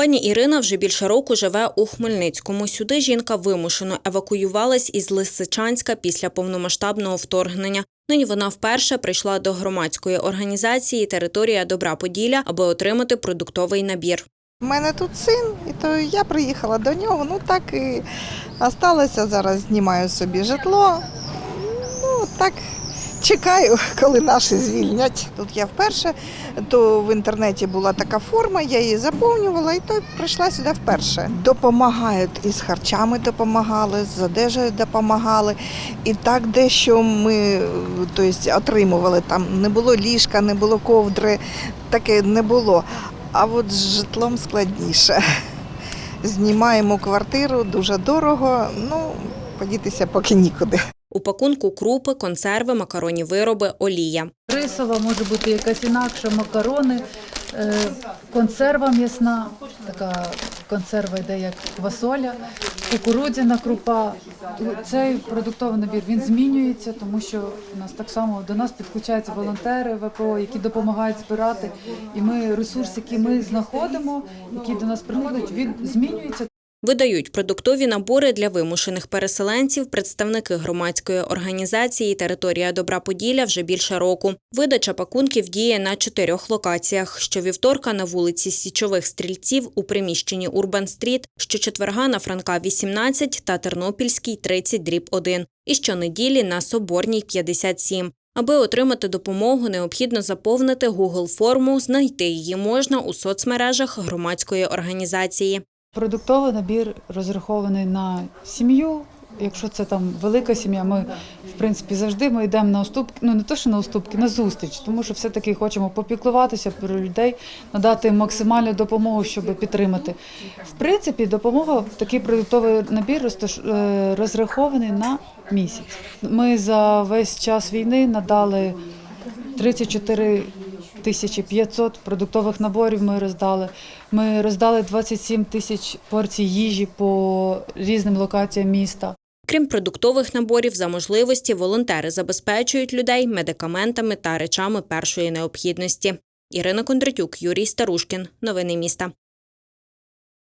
Пані Ірина вже більше року живе у Хмельницькому. Сюди жінка вимушено евакуювалась із Лисичанська після повномасштабного вторгнення. Нині вона вперше прийшла до громадської організації Територія Добра Поділля, аби отримати продуктовий набір. У мене тут син, і то я приїхала до нього. Ну так і осталося зараз. Знімаю собі житло. Ну так чекаю, коли наші звільнять. Тут я вперше, то в інтернеті була така форма, я її заповнювала, і то прийшла сюди вперше. Допомагають і з харчами допомагали, з одежею допомагали. І так дещо ми тобто, отримували. Там не було ліжка, не було ковдри, таке не було. А от з житлом складніше. Знімаємо квартиру дуже дорого, ну, подітися поки нікуди. У пакунку крупи, консерви, макаронні вироби, олія. Рисова може бути якась інакша, макарони, е, консерва м'ясна, така консерва йде як квасоля, кукурудзяна крупа. Цей продуктовий набір він змінюється, тому що у нас так само до нас підключаються волонтери ВПО, які допомагають збирати. І ми ресурс, який ми знаходимо, який до нас приходить, він змінюється. Видають продуктові набори для вимушених переселенців представники громадської організації Територія Добра Поділля вже більше року. Видача пакунків діє на чотирьох локаціях: щовівторка на вулиці Січових стрільців у приміщенні Урбан Стріт, щочетверга на Франка 18 та Тернопільській 30 дріб 1 і щонеділі на Соборній 57. Аби отримати допомогу, необхідно заповнити Google форму. Знайти її можна у соцмережах громадської організації. Продуктовий набір розрахований на сім'ю. Якщо це там велика сім'я, ми в принципі завжди ми йдемо на уступки. Ну не то, що на уступки, на зустріч, тому що все-таки хочемо попіклуватися про людей, надати максимальну допомогу, щоб підтримати. В принципі, допомога такий продуктовий набір е, розрахований на місяць. Ми за весь час війни надали 34 тисячі 500 продуктових наборів ми роздали. Ми роздали 27 тисяч порцій їжі по різним локаціям міста. Крім продуктових наборів, за можливості волонтери забезпечують людей медикаментами та речами першої необхідності. Ірина Кондратюк, Юрій Старушкін. Новини міста.